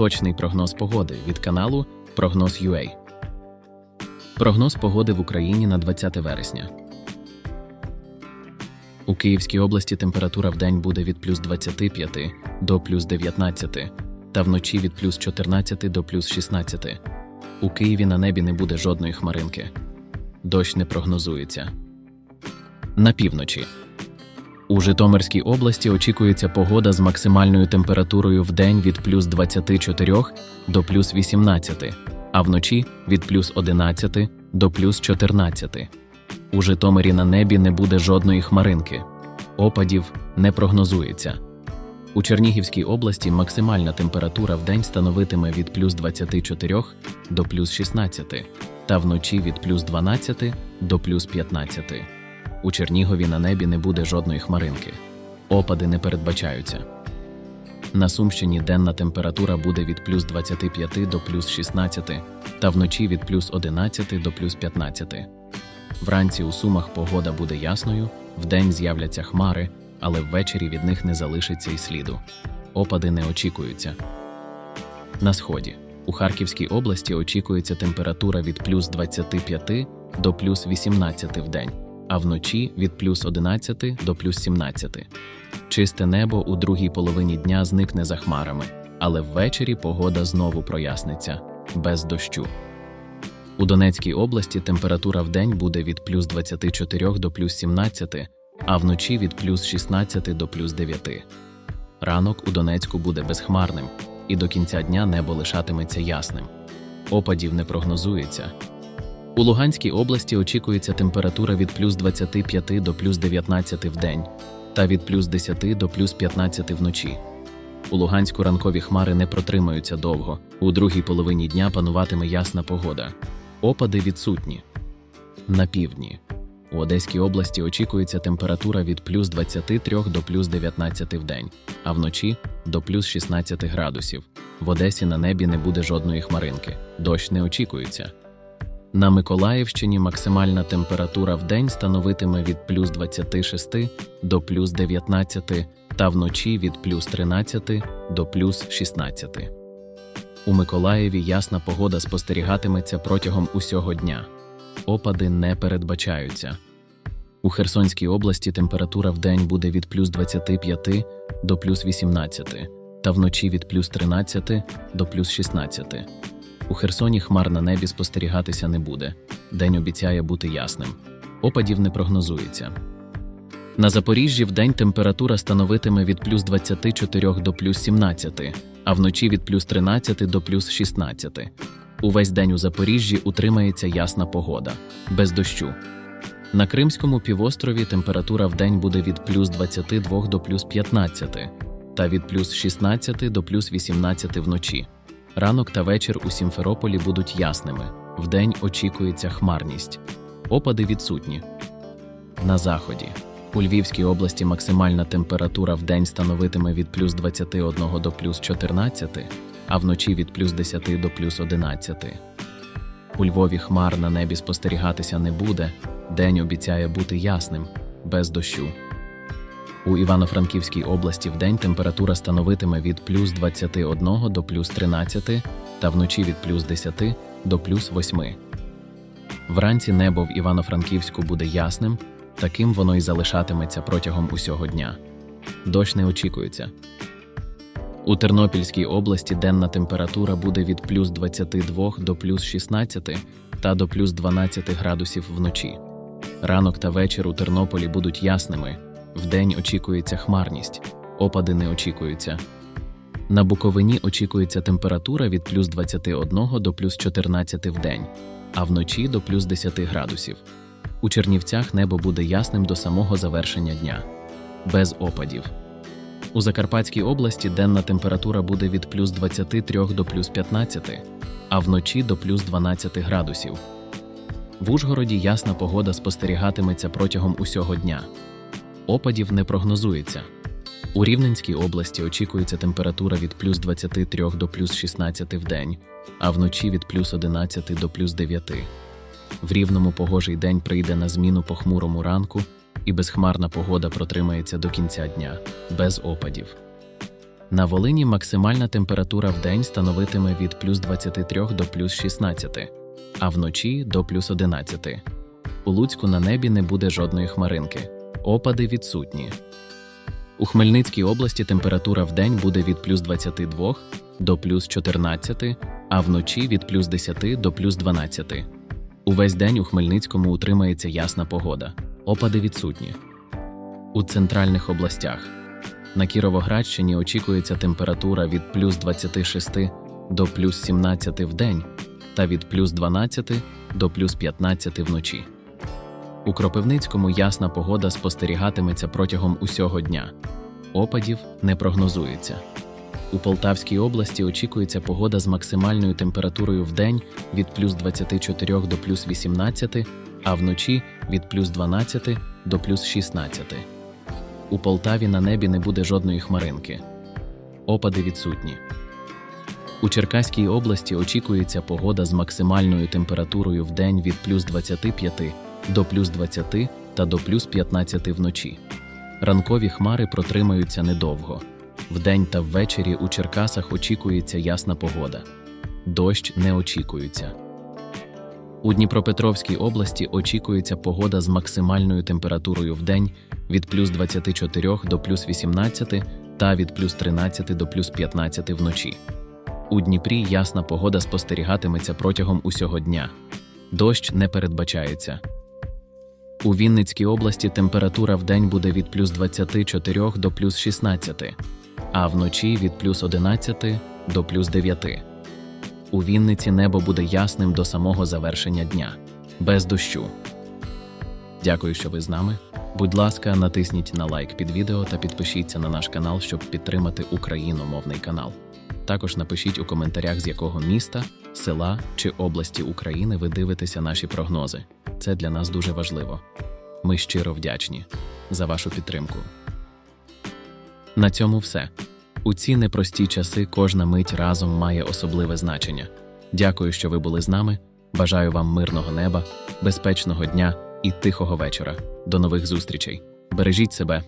Точний прогноз погоди від каналу Прогноз UA. Прогноз погоди в Україні на 20 вересня. У Київській області температура в день буде від плюс 25 до плюс 19, та вночі від плюс 14 до плюс 16. У Києві на небі не буде жодної хмаринки. Дощ не прогнозується. На півночі. У Житомирській області очікується погода з максимальною температурою в день від плюс 24 до плюс 18, а вночі від плюс 11 до плюс 14. У Житомирі на небі не буде жодної хмаринки. Опадів не прогнозується. У Чернігівській області максимальна температура в день становитиме від плюс 24 до плюс 16, та вночі від плюс 12 до плюс 15. У Чернігові на небі не буде жодної хмаринки. Опади не передбачаються. На Сумщині денна температура буде від плюс 25 до плюс 16, та вночі від плюс 11 до плюс 15. Вранці у Сумах погода буде ясною, вдень з'являться хмари, але ввечері від них не залишиться й сліду. Опади не очікуються. На сході. У Харківській області очікується температура від плюс 25 до плюс 18 в день, а вночі від плюс 11 до плюс 17. Чисте небо у другій половині дня зникне за хмарами, але ввечері погода знову проясниться без дощу. У Донецькій області температура в день буде від плюс 24 до плюс 17, а вночі від плюс 16 до плюс 9. Ранок у Донецьку буде безхмарним, і до кінця дня небо лишатиметься ясним. Опадів не прогнозується. У Луганській області очікується температура від плюс 25 до плюс 19 в день та від плюс 10 до плюс 15 вночі. У Луганську ранкові хмари не протримаються довго. У другій половині дня пануватиме ясна погода. Опади відсутні. На півдні. У Одеській області очікується температура від плюс 23 до плюс 19 в день, а вночі до плюс 16 градусів. В Одесі на небі не буде жодної хмаринки. Дощ не очікується. На Миколаївщині максимальна температура в день становитиме від плюс 26 до плюс 19 та вночі від плюс 13 до плюс 16. У Миколаєві ясна погода спостерігатиметься протягом усього дня. Опади не передбачаються. У Херсонській області температура в день буде від плюс 25 до плюс 18 та вночі від плюс 13 до плюс 16. У Херсоні хмар на небі спостерігатися не буде. День обіцяє бути ясним. Опадів не прогнозується. На Запоріжжі вдень температура становитиме від плюс 24 до плюс 17, а вночі від плюс 13 до плюс 16. Увесь день у Запоріжжі утримається ясна погода, без дощу. На Кримському півострові температура вдень буде від плюс 22 до плюс 15 та від плюс 16 до плюс 18 вночі. Ранок та вечір у Сімферополі будуть ясними. Вдень очікується хмарність. Опади відсутні. На заході. У Львівській області максимальна температура в день становитиме від плюс 21 до плюс 14, а вночі від плюс 10 до плюс 11. У Львові хмар на небі спостерігатися не буде. День обіцяє бути ясним, без дощу. У Івано-Франківській області вдень температура становитиме від плюс 21 до плюс 13 та вночі від плюс 10 до плюс 8. Вранці небо в Івано-Франківську буде ясним, таким воно й залишатиметься протягом усього дня. Дощ не очікується. У Тернопільській області денна температура буде від плюс 22 до плюс 16 та до плюс 12 градусів вночі. Ранок та вечір у Тернополі будуть ясними. Вдень очікується хмарність, опади не очікуються. На Буковині очікується температура від плюс 21 до плюс 14 в день, а вночі до плюс 10 градусів. У Чернівцях небо буде ясним до самого завершення дня, без опадів. У Закарпатській області денна температура буде від плюс 23 до плюс 15, а вночі до плюс 12 градусів. В Ужгороді ясна погода спостерігатиметься протягом усього дня. Опадів не прогнозується. У Рівненській області очікується температура від плюс 23 до плюс 16 в день, а вночі від плюс 11 до плюс 9. В рівному погожий день прийде на зміну похмурому ранку, і безхмарна погода протримається до кінця дня, без опадів. На Волині максимальна температура в день становитиме від плюс 23 до плюс 16, а вночі до плюс 11. У Луцьку на небі не буде жодної хмаринки. Опади відсутні. У Хмельницькій області температура в день буде від плюс 22 до плюс 14, а вночі від плюс 10 до плюс 12. Увесь день у Хмельницькому утримається ясна погода. Опади відсутні. У центральних областях. На Кіровоградщині очікується температура від плюс 26 до плюс 17 в день та від плюс 12 до плюс 15 вночі. У Кропивницькому ясна погода спостерігатиметься протягом усього дня. Опадів не прогнозується. У Полтавській області очікується погода з максимальною температурою в день від плюс 24 до плюс 18, а вночі від плюс 12 до плюс 16. У Полтаві на небі не буде жодної хмаринки. Опади відсутні. У Черкаській області очікується погода з максимальною температурою в день від плюс 25 до плюс 20 та до плюс 15 вночі. Ранкові хмари протримаються недовго. Вдень та ввечері у Черкасах очікується ясна погода. Дощ не очікується. У Дніпропетровській області очікується погода з максимальною температурою в день від плюс 24 до плюс 18 та від плюс 13 до плюс 15 вночі. У Дніпрі ясна погода спостерігатиметься протягом усього дня. Дощ не передбачається. У Вінницькій області температура в день буде від плюс 24 до плюс 16, а вночі від плюс 11 до плюс 9. У Вінниці небо буде ясним до самого завершення дня, без дощу. Дякую, що ви з нами. Будь ласка, натисніть на лайк під відео та підпишіться на наш канал, щоб підтримати україномовний канал. Також напишіть у коментарях, з якого міста, села чи області України ви дивитеся наші прогнози. Це для нас дуже важливо. Ми щиро вдячні за вашу підтримку. На цьому все. У ці непрості часи кожна мить разом має особливе значення. Дякую, що ви були з нами. Бажаю вам мирного неба, безпечного дня і тихого вечора. До нових зустрічей. Бережіть себе